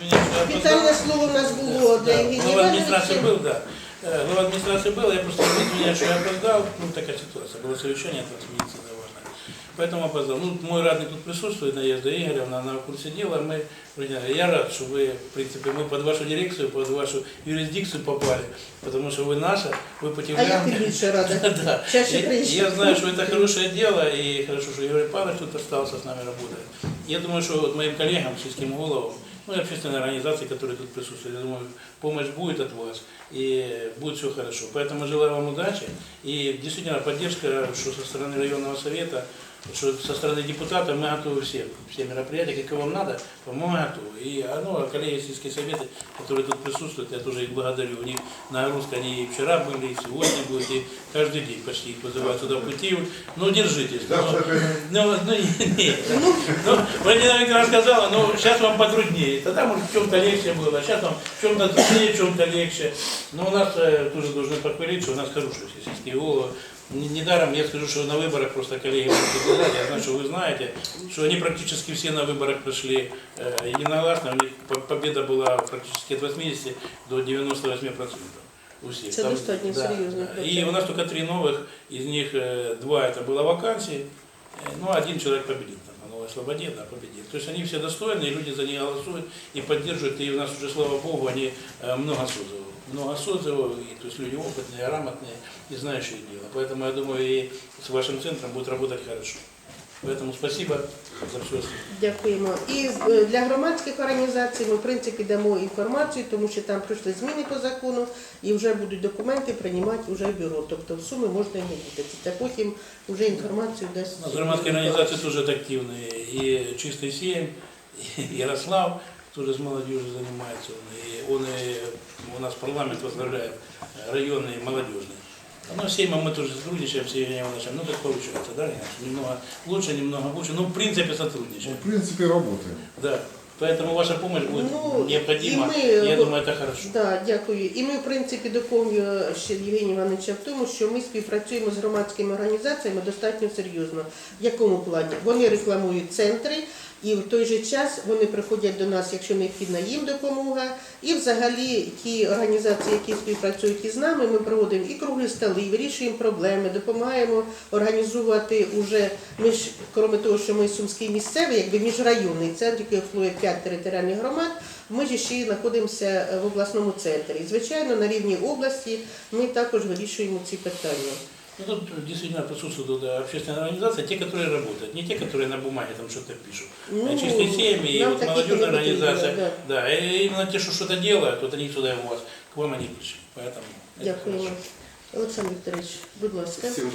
извиняюсь, что я Спеціальне опоздал. слово в нас було для Да, Євгенія Глава администрации Івановича. был, да. Э, Глава администрации был, я просто извиняюсь, что я опоздал. Ну, такая ситуация. Было совещание там с медициной важное. Поэтому опоздал. Ну, мой радник тут присутствует, Надежда Игоревна, она в курсе дела. Мы, я рад, что вы, в принципе, мы под вашу дирекцию, под вашу юрисдикцию попали, потому что вы наша, вы А я потемляны. тим більше рада. Да. Чаще И- приезжай. Я знаю, что это хорошее дело, и хорошо, что Юрий Павлович тут остался с нами работает. Я думаю, что вот моим коллегам, сельским головам, ну и общественной организации, которые тут присутствуют, я думаю, помощь будет от вас, и будет все хорошо. Поэтому желаю вам удачи, и действительно поддержка, что со стороны районного совета, что со стороны депутатов мы готовы все, все мероприятия, как и вам надо, по-моему, готовы. И а, ну, а коллеги сельские советы, которые тут присутствуют, я тоже их благодарю. У них нагрузка, они и вчера были, и сегодня будут, и каждый день почти их вызывают сюда в пути. Ну, держитесь. Ну, ну, ну, нет. Ну, Валентина Викторовна сказала, ну, сейчас вам потруднее. Тогда, может, в чем-то легче было, сейчас вам в чем-то труднее, в чем-то легче. Но у нас э, тоже должны похвалить, что у нас хорошие сельские головы. Не- Недаром я скажу, что на выборах просто коллеги я знаю, что вы знаете, что они практически все на выборах прошли э, единогласно, у них по- победа была практически от 80 до 98 процентов. Це Там- достатньо да, серйозний да. И у нас только три новых, из них э, два это было вакансии, э, ну один человек победил там, на Новой Слободе, да, победил. То есть они все достойные, люди за них голосуют и поддерживают, и у нас уже, слава Богу, они много созывают. Много созывов, и, то есть люди опытные, грамотные и знающие дело. Поэтому я думаю, и с вашим центром будет работать хорошо. Поэтому спасибо за все. Дякуємо. І е, для громадських організацій ми в принципі дамо інформацію, тому що там пройшли зміни по закону і вже будуть документи приймати вже в бюро. Тобто в суми можна і не бути. Та потім вже інформацію дасть. У нас громадские организации тоже активные. И Чистый Семь, и Ярослав тоже с молодежью занимается. Он и, он и у нас парламент возглавляет э, районный молодежный. Ну, с Сеймом мы тоже сотрудничаем с Евгением Ивановичем. Ну, как получается, да, Ренат? Немного лучше, немного лучше. Ну, в принципе, Ну, сотрудничаем. в принципе, работаем. Да. Поэтому ваша помощь будет Ну, необходима. и мы- Я думаю, это хорошо. Да, дякую. І ми, в принципі, доповнюємо ще Євгенія Івановича в тому, що ми співпрацюємо з громадськими організаціями достатньо серйозно. В якому плані? Вони рекламують центри, і в той же час вони приходять до нас, якщо необхідна їм допомога. І взагалі ті організації, які співпрацюють із нами, ми проводимо і круглі столи, вирішуємо проблеми, допомагаємо організувати уже між, крім того, що ми сумський місцевий, якби міжрайонний центр, який обслуговує 5 територіальних громад. Ми ж ще знаходимося в обласному центрі. Звичайно, на рівні області ми також вирішуємо ці питання. Ну, тут действительно присутствуют да, общественные организации, те, которые работают, не те, которые на бумаге там что-то пишут. Ну, А Чистые семьи, и нам вот таких молодежная не потрібно, организация, да. да, и именно те, что что-то делают, вот они сюда у вас, к вам они пришли. Поэтому это Дякуємо. хорошо. Олександр Вікторович, будь ласка. Всім